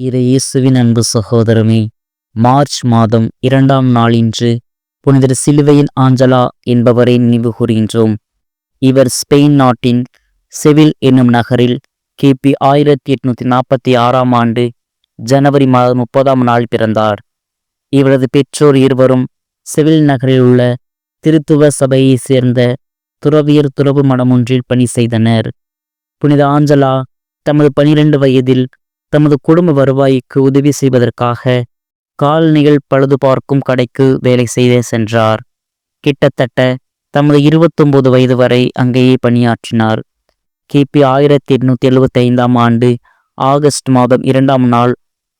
இரு இயேசுவின் அன்பு சகோதரமே. மார்ச் மாதம் இரண்டாம் நாளின்று புனிதர் சிலுவையின் ஆஞ்சலா என்பவரை நினைவு கூறுகின்றோம். இவர் ஸ்பெயின் நாட்டின் செவில் என்னும் நகரில் கிபி ஆயிரத்தி எட்நூத்தி நாற்பத்தி ஆறாம் ஆண்டு ஜனவரி மாதம் முப்பதாம் நாள் பிறந்தார். இவரது பெற்றோர் இருவரும் செவில் நகரில் உள்ள திருத்துவ சபையைச் சேர்ந்த துறவியர் துறவு மடமொன்றில் பணி செய்தனர். புனித ஆஞ்சலா தமது பனிரெண்டு வயதில் தமது குடும்ப வருவாய்க்கு உதவி செய்வதற்காக காலணிகள் பழுது பார்க்கும் கடைக்கு வேலை செய்து சென்றார். கிட்டத்தட்ட தமது இருபத்தொன்பது வயது வரை அங்கேயே பணியாற்றினார். கிபி ஆயிரத்தி எட்நூத்தி எழுபத்தி ஐந்தாம் ஆண்டு ஆகஸ்ட் மாதம் இரண்டாம் நாள்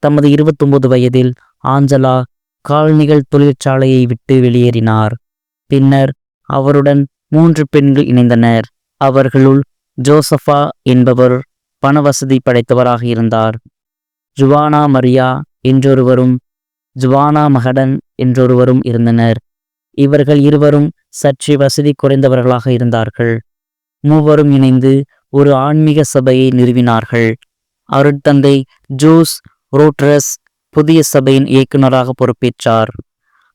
தமது இருபத்தொன்பது வயதில் ஆஞ்சலா காலணிகள் தொழிற்சாலையை விட்டு வெளியேறினார். பின்னர் அவருடன் மூன்று பெண்கள் இணைந்தனர். அவர்களுள் ஜோசஃபா என்பவர் பண வசதி படைத்தவராக இருந்தார். ஜுவானா மரியா என்றொருவரும் ஜுவானா மகடன் என்றொருவரும் இருந்தனர். இவர்கள் இருவரும் சற்றே வசதி குறைந்தவர்களாக இருந்தார்கள். மூவரும் இணைந்து ஒரு ஆன்மீக சபையை நிறுவினார்கள். அருட்தந்தை ஜூஸ் ரோட்ரஸ் புதிய சபையின் இயக்குநராக பொறுப்பேற்றார்.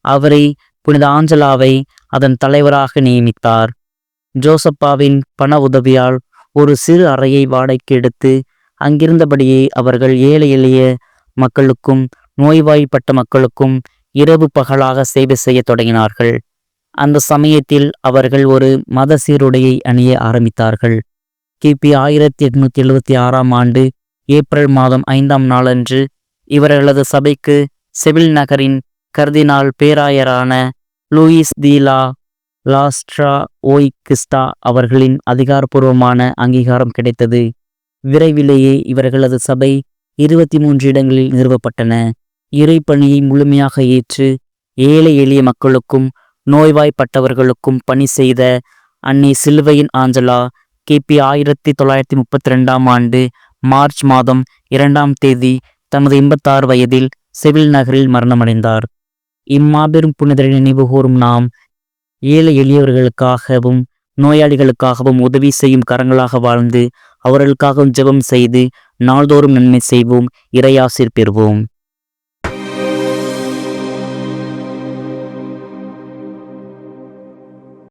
அவரை புனித ஆஞ்சலாவை அதன் தலைவராக நியமித்தார். ஜோசப்பாவின் பண உதவியால் ஒரு சிறு அறையை வாடகைக்கு எடுத்து அங்கிருந்தபடியே அவர்கள் ஏழை எளிய மக்களுக்கும் நோய்வாய்ப்பட்ட மக்களுக்கும் இரவு பகலாக சேவை செய்ய தொடங்கினார்கள். அந்த சமயத்தில் அவர்கள் ஒரு மத சீருடையை அணிய ஆரம்பித்தார்கள். கிபி ஆயிரத்தி எட்நூத்தி எழுபத்தி ஆறாம் ஆண்டு ஏப்ரல் மாதம் ஐந்தாம் நாளன்று இவர்களது சபைக்கு செவில் நகரின் கர்தினால் பேராயரான லூயிஸ் தீலா லாஸ்ட்ரா ஓய் கிஸ்டா அவர்களின் அதிகாரப்பூர்வமான அங்கீகாரம் கிடைத்தது. விரைவிலேயே இவர்களது சபை இருபத்தி மூன்று இடங்களில் நிறுவப்பட்டன. இறைப்பணியை முழுமையாக ஏற்று ஏழை எளிய மக்களுக்கும் நோய்வாய்ப்பட்டவர்களுக்கும் பணி செய்த அன்னை சிலுவையின் ஆஞ்சலா கிபி ஆயிரத்தி தொள்ளாயிரத்தி முப்பத்தி ரெண்டாம் ஆண்டு மார்ச் மாதம் இரண்டாம் தேதி தமது எண்பத்தாறு வயதில் செவில் நகரில் மரணமடைந்தார். இம்மாபெரும் புனிதரை நினைவுகூரும் நாம் ஏழை எளியவர்களுக்காகவும் நோயாளிகளுக்காகவும் உதவி செய்யும் கரங்களாக வாழ்ந்து அவர்களுக்காகவும் ஜெபம் செய்து நாள்தோறும் நன்மை செய்வோம் இறையாசிர் பெறுவோம்.